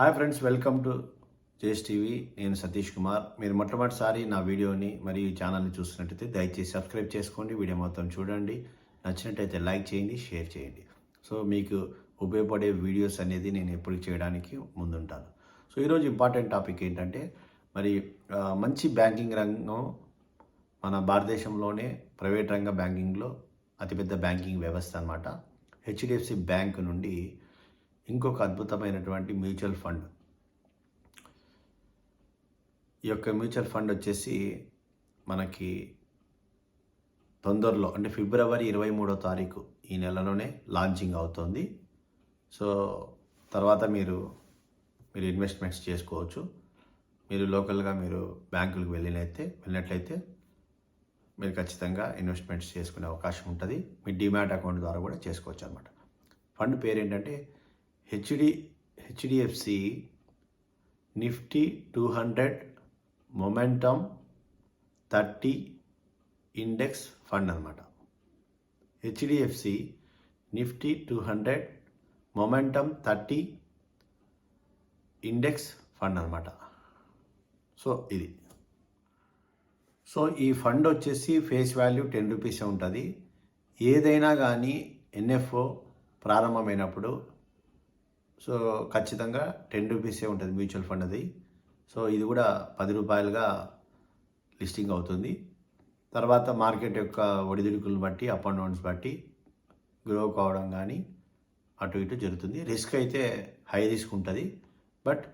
Hi friends welcome to JS TV. నేను సతీష్ కుమార్. మీరు మొట్టమొదటిసారి నా వీడియోని మరియు ఈ ఛానల్ని చూసినట్టయితే దయచేసి సబ్స్క్రైబ్ చేసుకోండి. వీడియో మొత్తం చూడండి. నచ్చినట్టయితే లైక్ చేయండి షేర్ చేయండి. సో మీకు ఉపయోగపడే వీడియోస్ అనేది నేను ఎప్పుడు చేయడానికి ముందుంటాను. సో ఈరోజు ఇంపార్టెంట్ టాపిక్ ఏంటంటే మరి మంచి బ్యాంకింగ్ రంగం మన భారతదేశంలోనే ప్రైవేట్ రంగ బ్యాంకింగ్లో అతిపెద్ద బ్యాంకింగ్ వ్యవస్థ అనమాట హెచ్డిఎఫ్సి బ్యాంక్ నుండి ఇంకొక అద్భుతమైనటువంటి మ్యూచువల్ ఫండ్. ఈ యొక్క మ్యూచువల్ ఫండ్ వచ్చేసి మనకి తొందరలో అంటే ఫిబ్రవరి ఇరవై మూడో తారీఖు ఈ నెలలోనే లాంచింగ్ అవుతుంది. సో తర్వాత మీరు మీరు ఇన్వెస్ట్మెంట్స్ చేసుకోవచ్చు. మీరు లోకల్గా మీరు బ్యాంకులకు వెళ్ళినైతే వెళ్ళినట్లయితే మీరు ఖచ్చితంగా ఇన్వెస్ట్మెంట్స్ చేసుకునే అవకాశం ఉంటుంది. మీ డిమాట్ అకౌంట్ ద్వారా కూడా చేసుకోవచ్చు అనమాట ఫండ్ పేరు ఏంటంటే HD HDFC Nifty two hundred momentum thirty index fund అనమాట HDFC Nifty two hundred momentum thirty index fund అనమాట సో ఇది. సో ఈ ఫండ్ వచ్చేసి ఫేస్ వాల్యూ టెన్ రూపీసే ఉంటుంది. ఏదైనా కానీ ఎన్ఎఫ్ఓ ప్రారంభమైనప్పుడు సో ఖచ్చితంగా టెన్ రూపీసే ఉంటుంది మ్యూచువల్ ఫండ్ అది. సో ఇది కూడా పది రూపాయలుగా లిస్టింగ్ అవుతుంది. తర్వాత మార్కెట్ యొక్క ఒడిదుడుకులను బట్టి అప్ అండ్ డౌన్స్ బట్టి గ్రో కావడం కానీ అటు ఇటు జరుగుతుంది. రిస్క్ అయితే హై రిస్క్ ఉంటుంది. బట్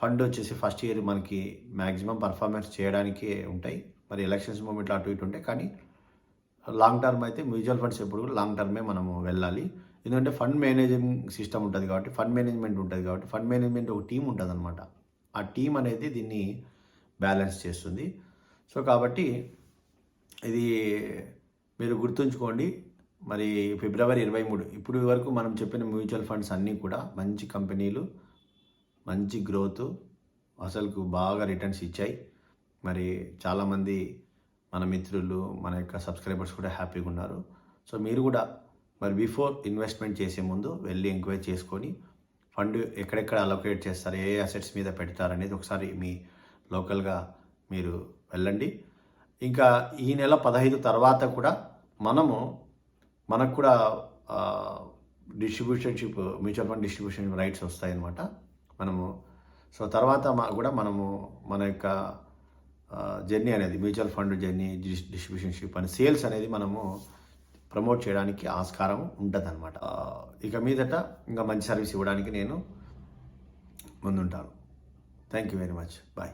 ఫండ్ వచ్చేసి ఫస్ట్ ఇయర్ మనకి మ్యాక్సిమం పర్ఫార్మెన్స్ చేయడానికే ఉంటాయి. మరి ఎలక్షన్స్ మూమెంట్లో అటు ఇటు ఉంటాయి. కానీ లాంగ్ టర్మ్ అయితే మ్యూచువల్ ఫండ్స్ ఎప్పుడు కూడా లాంగ్ టర్మే మనము వెళ్ళాలి. ఎందుకంటే ఫండ్ మేనేజింగ్ సిస్టమ్ ఉంటుంది కాబట్టి ఫండ్ మేనేజ్మెంట్ ఉంటుంది కాబట్టి ఫండ్ మేనేజ్మెంట్ ఒక టీం ఉంటుంది అనమాట ఆ టీం అనేది దీన్ని బ్యాలెన్స్ చేస్తుంది. సో కాబట్టి ఇది మీరు గుర్తుంచుకోండి మరి ఫిబ్రవరి ఇరవై మూడు ఇప్పుడు వరకు మనం చెప్పిన మ్యూచువల్ ఫండ్స్ అన్నీ కూడా మంచి కంపెనీలు మంచి గ్రోత్ అసలుకు బాగా రిటర్న్స్ ఇచ్చాయి. మరి చాలామంది మన మిత్రులు మన యొక్క సబ్స్క్రైబర్స్ కూడా హ్యాపీగా ఉన్నారు. సో మీరు కూడా మరి బిఫోర్ ఇన్వెస్ట్మెంట్ చేసే ముందు వెళ్ళి ఎంక్వైరీ చేసుకొని ఫండ్ ఎక్కడెక్కడ అలొకేట్ చేస్తారు ఏ అసెట్స్ మీద పెడతారు అనేది ఒకసారి మీ లోకల్గా మీరు వెళ్ళండి. ఇంకా ఈ నెల పదహైదు తర్వాత కూడా మనము మనకు కూడా distributionship mutual fund distribution rights వస్తాయన్నమాట. మనము సో తర్వాత మా- కూడా మనము మన యొక్క జర్నీ అనేది మ్యూచువల్ ఫండ్ జర్నీ డిస్ట్రిబ్యూషన్షిప్ అని సేల్స్ అనేది మనము ప్రమోట్ చేయడానికి ఆస్కారం ఉంటుంది అనమాట ఇక మీదట ఇంకా మంచి సర్వీస్ ఇవ్వడానికి నేను ముందుంటాను. Thank you very much bye